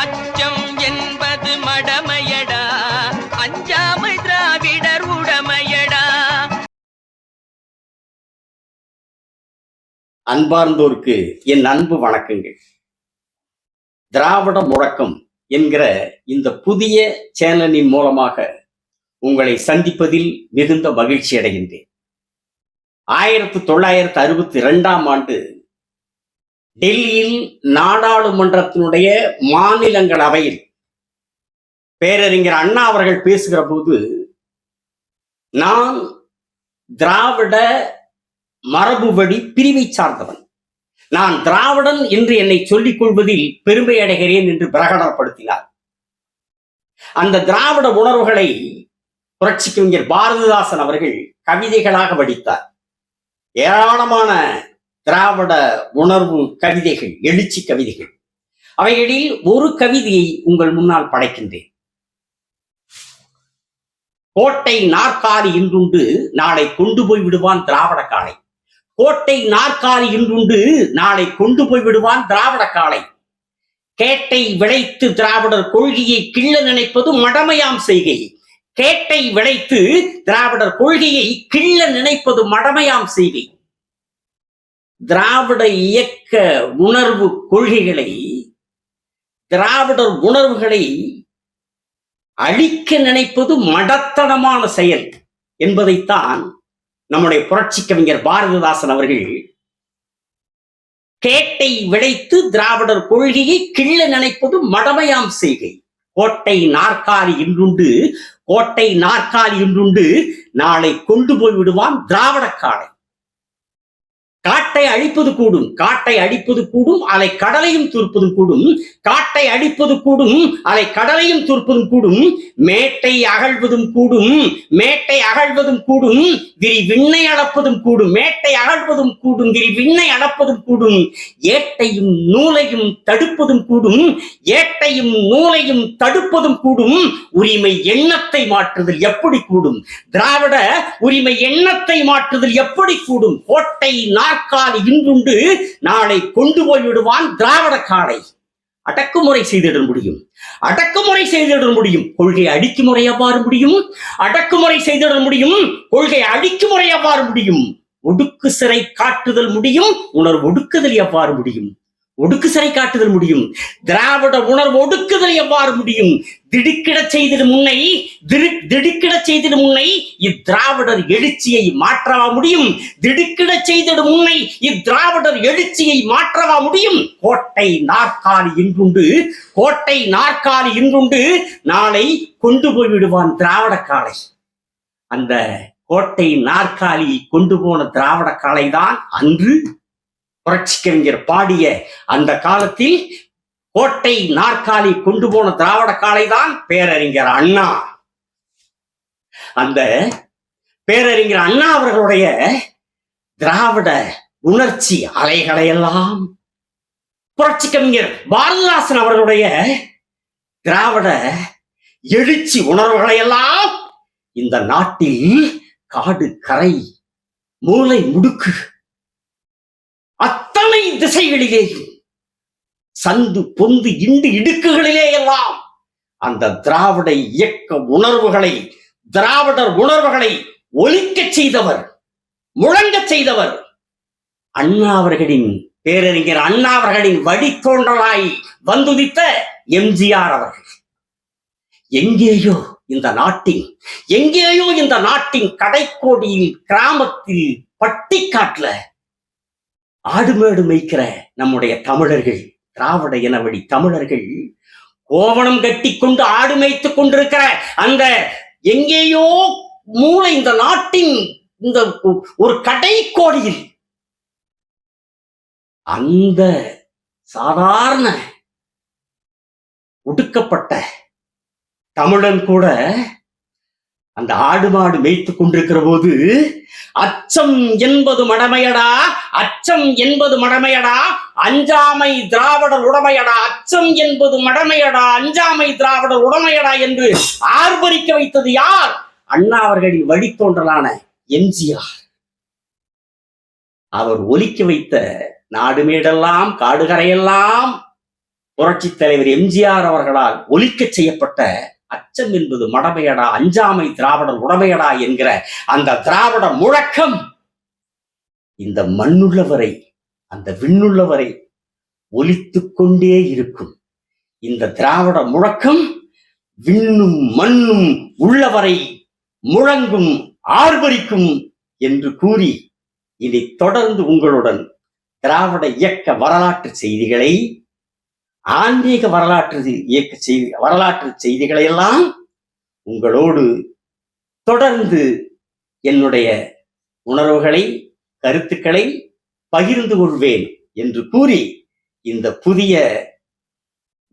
அச்சம் என்பது மடமையடா. அஞ்சாமை திராவிடர் உடமையடா. அன்பார்ந்தோருக்கு என் அன்பு வணக்கங்கள். திராவிட முழக்கம் என்கிற இந்த புதிய சேனலின் மூலமாக உங்களை சந்திப்பதில் மிகுந்த மகிழ்ச்சி அடைகின்றேன் ஆயிரத்தி தொள்ளாயிரத்தி அறுபத்தி ரெண்டாம் ஆண்டு டெல்லியில் நாடாளுமன்றத்தினுடைய மாநிலங்களவையில் பேரறிஞர் அண்ணா அவர்கள் பேசுகிற போது நான் திராவிட மரபுபடி பிரிவை சார்ந்தவன். நான் திராவிடன் என்று என்னை சொல்லிக் கொள்வதில் பெருமை அடைகிறேன் என்று பிரகடனப்படுத்தினார். அந்த திராவிட உணர்வுகளை புரட்சி கவிஞர் பாரதிதாசன் அவர்கள் கவிதைகளாக வடித்தார். ஏராளமான திராவிட உணர்வு கவிதைகள் எழுச்சி கவிதைகள். அவைகளில் ஒரு கவிதையை உங்கள் முன்னால் படைக்கின்றேன். கோட்டை நாற்காலி இன்றுண்டு நாளை கொண்டு போய் விடுவான் திராவிட காலை கோட்டை நாற்காலி இன்றுண்டு நாளை கொண்டு போய் விடுவான் திராவிட காலை கேட்டை விளைத்து திராவிடர் கொள்கையை கிள்ள நினைப்பது மடமையாம் செய்கை. கேட்டை விளைத்து திராவிடர் கொள்கையை கிள்ள நினைப்பது மடமையாம் செய்கை. திராவிட இயக்க உணர்வு கொள்கைகளை திராவிடர் உணர்வுகளை அழிக்க நினைப்பது மடத்தனமான செயல் என்பதைத்தான் நம்முடைய புரட்சி கவிஞர் பாரதிதாசன் அவர்கள் கேட்டை விளைத்து திராவிடர் கொள்கையை கிள்ள நினைப்பது மடமையாம் செய்கை. கோட்டை நாற்காலி இன்றுண்டு கோட்டை நாற்காலி இன்றுண்டு நாளை கொண்டு போய் விடுவான் திராவிட காலை காட்டை அழிப்பது கூடும். காட்டை அடிப்பது கூடும் அலை கடலையும் தூர்ப்பதும் கூடும். காட்டை அடிப்பது கூடும் அலை கடலையும் தூர்ப்பதும் கூடும். மேட்டை அகழ்வதும் கூடும் மேட்டை அகழ்வதும் கூடும். விரி விண்ணை அளப்பதும் கூடும் மேட்டை அகழ்வதும் கூடும். விரி விண்ணை அளப்பதும் கூடும். ஏட்டையும் நூலையும் தடுப்பதும் கூடும். ஏட்டையும் நூலையும் தடுப்பதும் கூடும். உரிமை எண்ணத்தை மாற்றுதல் எப்படி கூடும்? திராவிட உரிமை எண்ணத்தை மாற்றுதல் எப்படி கூடும்? கோட்டை நாற்காலி இன்றுண்டு நாளை கொண்டு போய் விடுவான் திராவிட காலை அடக்குமுறை செய்திட முடியும். அடக்குமுறை செய்திட முடியும். கொள்கை அடிக்குமுறை எவ்வாறு முடியும்? அடக்குமுறை செய்திட முடியும். கொள்கை அடிக்குமுறை எவ்வாறு முடியும்? ஒடுக்கு சிறை காட்டுதல் முடியும். உணர்வு ஒடுக்குதல் எவ்வாறு முடியும்? ஒடுக்கு சிறை காட்டுதல் முடியும். திராவிட உணர்வு ஒடுக்குதல் எவ்வாறு முடியும்? திடுக்கிடச் செய்தது முன்னை திரு திடுக்கிடச் செய்தது முன்னை இத்திராவிடர் எழுச்சியை மாற்றவா முடியும்? திடுக்கிடச் செய்தது முன்னை இத்திராவிடர் எழுச்சியை மாற்றவா முடியும்? கோட்டை நாற்காலி இன்றுண்டு கோட்டை நாற்காலி இன்றுண்டு நாளை கொண்டு போய் விடுவான் திராவிட காலை அந்த கோட்டை நாற்காலி கொண்டு போன திராவிட காலைதான் அன்று புரட்சி கவிஞர் பாடிய அந்த காலத்தில் கோட்டை நாற்காலி கொண்டு போன திராவிட காலைதான் பேரறிஞர் அண்ணா. அந்த பேரறிஞர் அண்ணா அவர்களுடைய திராவிட உணர்ச்சி அலைகளை எல்லாம் புரட்சி கவிஞர் பாரதிதாசன் அவர்களுடைய திராவிட எழுச்சி உணர்வுகளை எல்லாம் இந்த நாட்டில் காடு கரை மூளை முடுக்கு திசைகளிலேயும் சந்து பொந்து இண்டு இடுக்குகளிலே எல்லாம் அந்த திராவிட இயக்க உணர்வுகளை திராவிடர் உணர்வுகளை ஒலிக்க செய்தவர் முழங்க செய்தவர். அண்ணா அவர்களின் பேரறிஞர் அண்ணா அவர்களின் வழித்தோன்றலாய் வந்துதித்த எம்ஜிஆர் அவர்கள். எங்கேயோ இந்த நாட்டின் எங்கேயோ இந்த நாட்டின் கடைக்கோடியில் கிராமத்தில் பட்டிக்காட்டுல ஆடு மேடு மேய்க்கிற நம்முடைய தமிழர்கள் திராவிட இனவழி தமிழர்கள் கோவணம் கட்டி கொண்டு ஆடு மேய்த்து கொண்டிருக்கிற அந்த எங்கேயோ மூளை இந்த நாட்டின் இந்த ஒரு கடை கோடியில் அந்த சாதாரண ஒடுக்கப்பட்ட தமிழன் கூட அந்த ஆடு மாடு மேய்த்து கொண்டிருக்கிற போது அச்சம் என்பது மடமையடா அச்சம் என்பது மடமையடா அஞ்சாமை திராவிடர் உடமையடா அச்சம் என்பது மடமையடா அஞ்சாமை திராவிடர் உடமையடா என்று ஆர்ப்பரிக்க வைத்தது யார்? அண்ணா அவர்களின் வழித்தோன்றலான எம்ஜிஆர். அவர் ஒலிக்க வைத்த நாடுமேடெல்லாம் காடுகரையெல்லாம் புரட்சி தலைவர் எம்ஜிஆர் அவர்களால் ஒலிக்கச் செய்யப்பட்ட அச்சம் என்பது மடமையடா அஞ்சாமை திராவிடர் உடமையடா என்கிற அந்த திராவிட முழக்கம் இந்த மண்ணுள்ளவரை அந்த விண்ணுள்ளவரை ஒலித்துக் கொண்டே இருக்கும். இந்த திராவிட முழக்கம் விண்ணும் மண்ணும் உள்ளவரை முழங்கும் ஆர்வரிக்கும் என்று கூறி இனி தொடர்ந்து உங்களுடன் திராவிட இயக்க வரலாற்று செய்திகளை ஆன்மீக வரலாற்று இயக்க செய்தி வரலாற்று செய்திகளை எல்லாம் உங்களோடு தொடர்ந்து என்னுடைய உணர்வுகளை கருத்துக்களை பகிர்ந்து கொள்வேன் என்று கூறி இந்த புதிய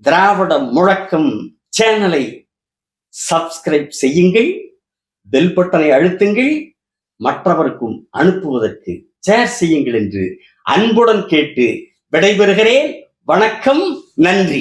திராவிட முழக்கம் சேனலை சப்ஸ்கிரைப் செய்யுங்கள் பெல் பட்டனை அழுத்துங்கள் மற்றவருக்கும் அனுப்புவதற்கு ஷேர் செய்யுங்கள் என்று அன்புடன் கேட்டு விடைபெறுகிறேன். வணக்கம் நன்றி.